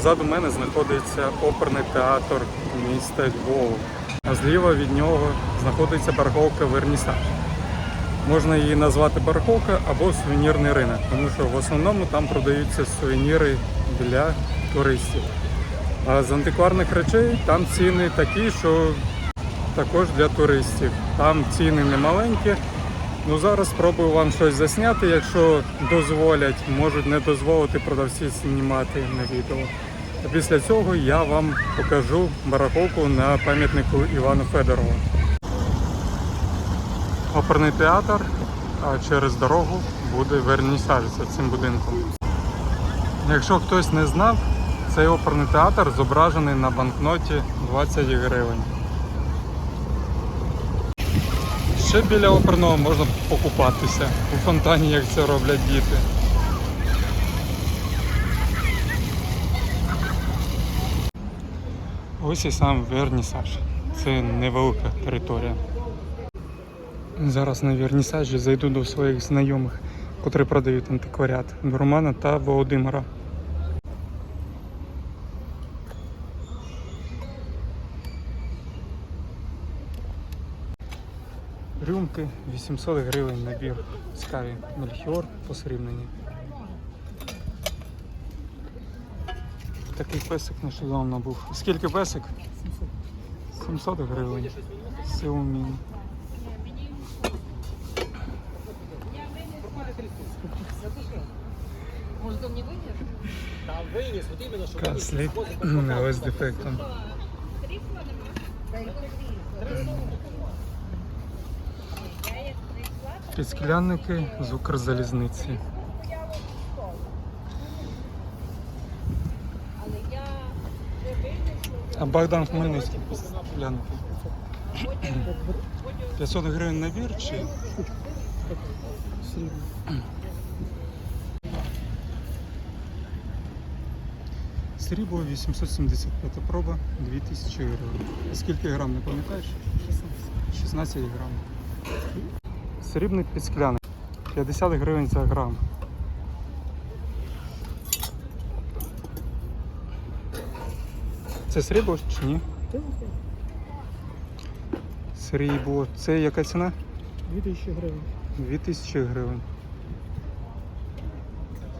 Позаду мене знаходиться оперний театр міста Львова, а зліва від нього знаходиться барахолка Вернісаж. Можна її назвати барахолка або сувенірний ринок, тому що в основному там продаються сувеніри для туристів. А з антикварних речей там ціни такі, що також для туристів. Там ціни не маленькі. Ну зараз спробую вам щось засняти, якщо дозволять, можуть не дозволити продавці знімати на відео. Після цього я вам покажу барахолку на пам'ятнику Івану Федорову. Оперний театр, а через дорогу буде вернісаж за цим будинком. Якщо хтось не знав, цей оперний театр зображений на банкноті 20 гривень. Ще біля оперного можна покупатися у фонтані, як це роблять діти. Ось і сам вернісаж. Це невелика територія. Зараз на вернісажі зайду до своїх знайомих, котрі продають антикваріат до Романа та Володимира. Рюмки 800 гривень набір. Цікаві мельхіор посрібнені. Такий песик нещодавно був. Скільки песик? 700 гривень. Сеумін. Может, он не вынес? Там виніс, от іменно, що Каслік. Ось з дефектом. Підсклянники з Укрзалізниці. А Богдан Хмельницький підсклянники. 500 гривень набір чи срібло 875 проба 2000 гривень. Скільки грам, не пам'ятаєш? 16 грам. Срібний підскляник. 50 гривень за грам. Це срібло чи ні? Срібло. Це яка ціна? 2000 гривень. 2000 гривень.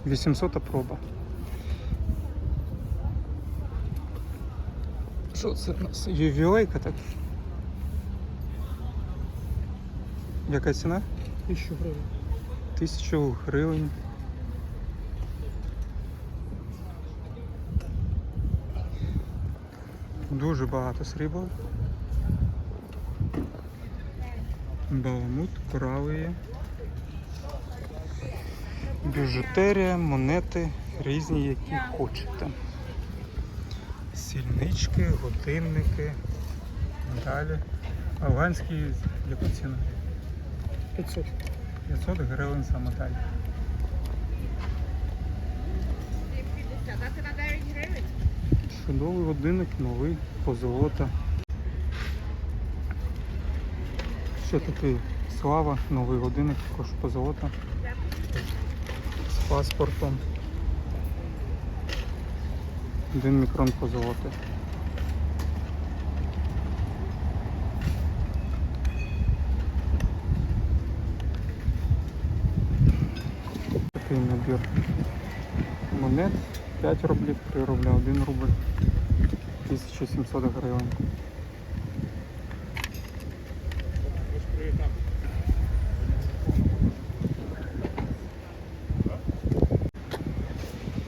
800 проба. Що це у нас? Ювілейка так? Яка ціна? 1000 гривень. 1000 гривень. Дуже багато срібла. Баламут, корали є. Біжутерія, монети різні, які хочете. Сільнички, годинники. Далі. Афганські яку ціну? 500. 500 гривень за медаль. Дати на 9 гривень. Чудовий годинник, новий, позолота. Ще такий слава, новий годинник, також позолота. З паспортом. Один мікрон позолоти. Такий набір монет 5 рублів, 3 рубля, 1 рубль, 1700 гривень.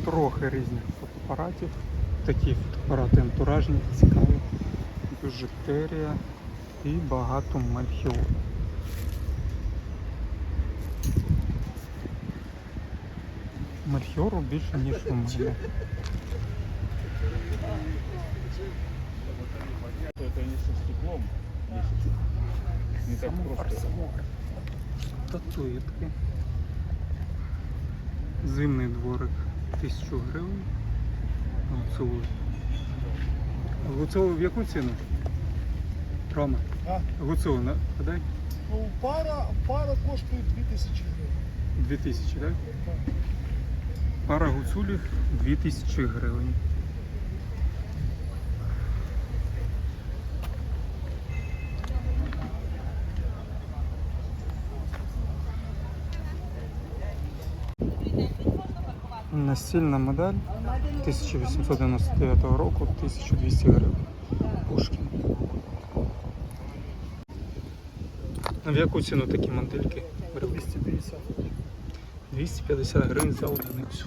Трохи різних фотоапаратів. Такі фотоапарати антуражні, цікаві, біжутерія і багато мальхіор. Мальхіору більше, ніж у мене. Это не со стеклом, не так просто. Статуетки. Зимний дворик 1000 гривень. Гуцуловий. Гуцулов в яку ціну? Рома. А? На- подай? Ну, пара, пара коштує 2000 гривень. 2000, так? Пара гуцулів 2000 гривень. Настільна медаль 1899 року 1200 гривень. Пушкін. В яку ціну такі мантильки? 250. 250 гривень за одиницю.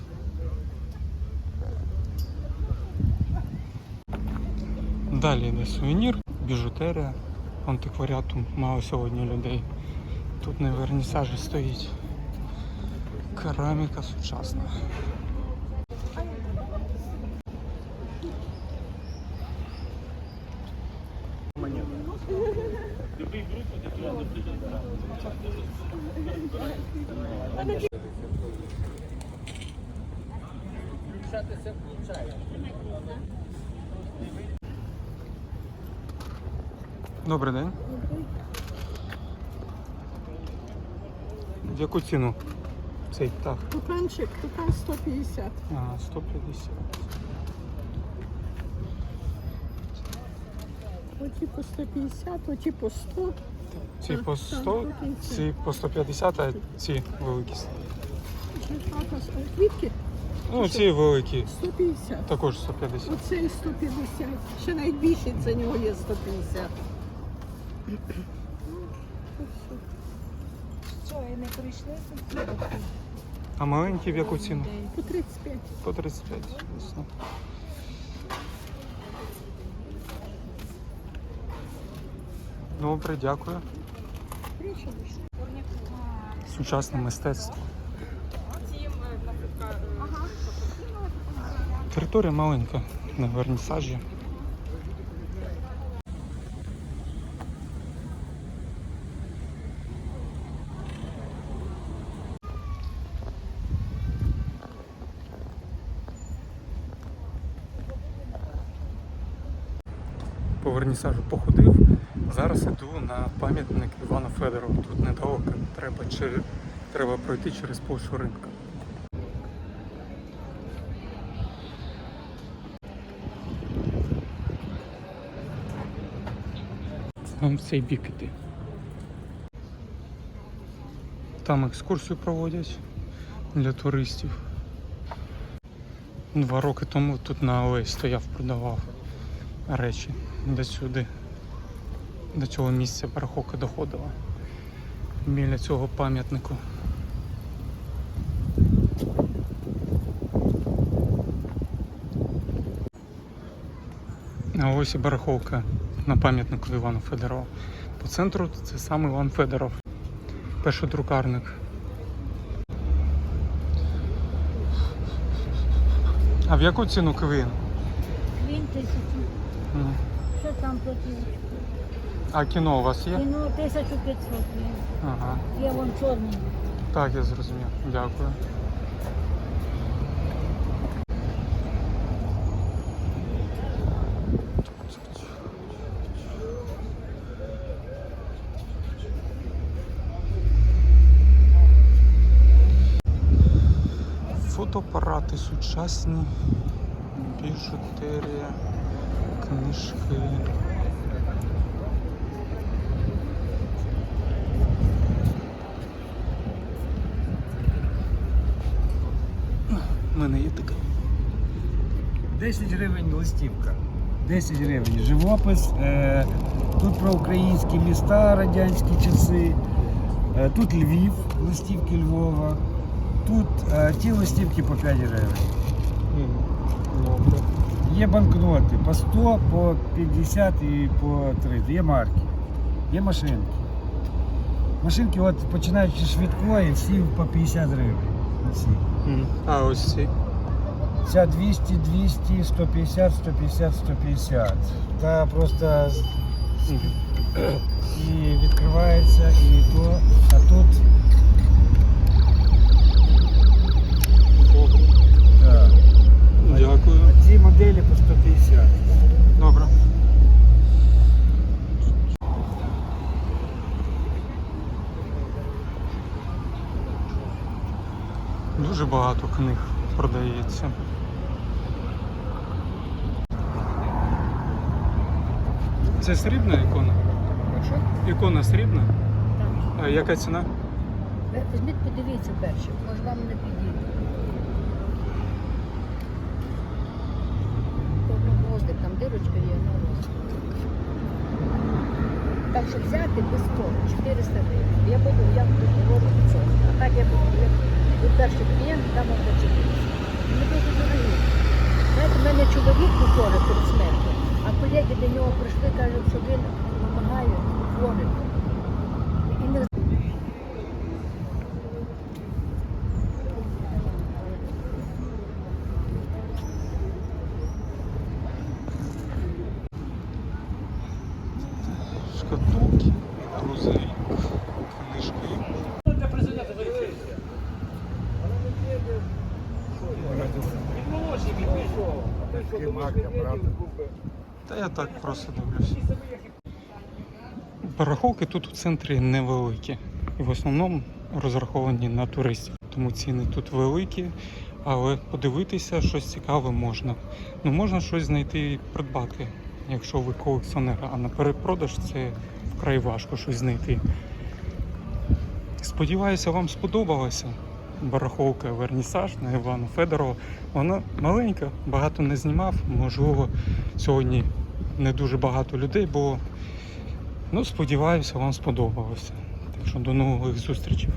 Далі йде сувенір, біжутерія, антикваріату мало сьогодні людей. Тут на вернісажі стоїть кераміка сучасна. Добрий день. В яку ціну цей птах? Туканчик, тукан 150. А, 150. Оті по 150, оті по 100. Ці по 100, ці. по 150, а ці великі. Квітки Ну, ці великі 150. також 150. Оцей 150. Ще навіть більше за нього є 150. Що, і не прийшли? А маленькі в яку ціну? По 35. По 35. Ясно. Добре, дякую. Сучасне мистецтво. Територія маленька на вернісажі. По вернісажу походив. Зараз іду на пам'ятник Івана Федорова. Тут недалеко. Треба, чер... Треба пройти через площу ринка. Вон в цей бік іти. Там екскурсію проводять для туристів. Два роки тому тут на алеї стояв, продавав речі до сюди. До цього місця барахолка доходила. Біля цього пам'ятнику. А ось і барахолка на пам'ятнику Івану Федорова. По центру це сам Іван Федоров, першодрукарник. А в яку ціну квін? Він тисячу. Що там платили? А кіно у вас є? Кіно 1500 є. Ага. Є вон чорний. Так, я зрозумів. Дякую. Фотоапарати сучасні, біжутерія, книжки. У мене є таке. 10 гривень листівка. 10 гривень. Живопис. Е, тут про українські міста, радянські часи. Е, тут Львів, листівки Львова. Тут е, ті листівки по 5 гривень. Добре. Є банкноти по 100, по 50 і по 30. Є марки. Є машинки. Машинки от починаючи швидкої, всі по 50 гривень. Всі. А ось ці. Ця 200, 200, 150, 150, 150. Та просто і відкривається, і то, а тут Дякую. А ці моделі по 150. Добре. Дуже багато книг продається. Це срібна ікона? Ікона срібна? А яка ціна? Візьміть, подивіться перше, може вам не підійде. Щоб взяти без того 400 гривень. Я буду, я буду говорити це. А так я буду, як буду перший клієнт, там вам 400. Не дуже. Знаєте, в мене чоловік був перед смертю, а колеги до нього прийшли, кажуть, що він допомагає хворим. І не Шкатулки, грузовик, книжки. Та я так просто дивлюсь. Барахолки тут у центрі невеликі. І в основному розраховані на туристів. Тому ціни тут великі, але подивитися щось цікаве можна. Ну можна щось знайти і придбати, якщо ви колекціонер, а на перепродаж це вкрай важко щось знайти. Сподіваюся, вам сподобалося. Барахолка Вернісаж на Івана Федорова. Вона маленька, багато не знімав. Можливо, сьогодні не дуже багато людей бо Ну, сподіваюся, вам сподобалося. Так що до нових зустрічей.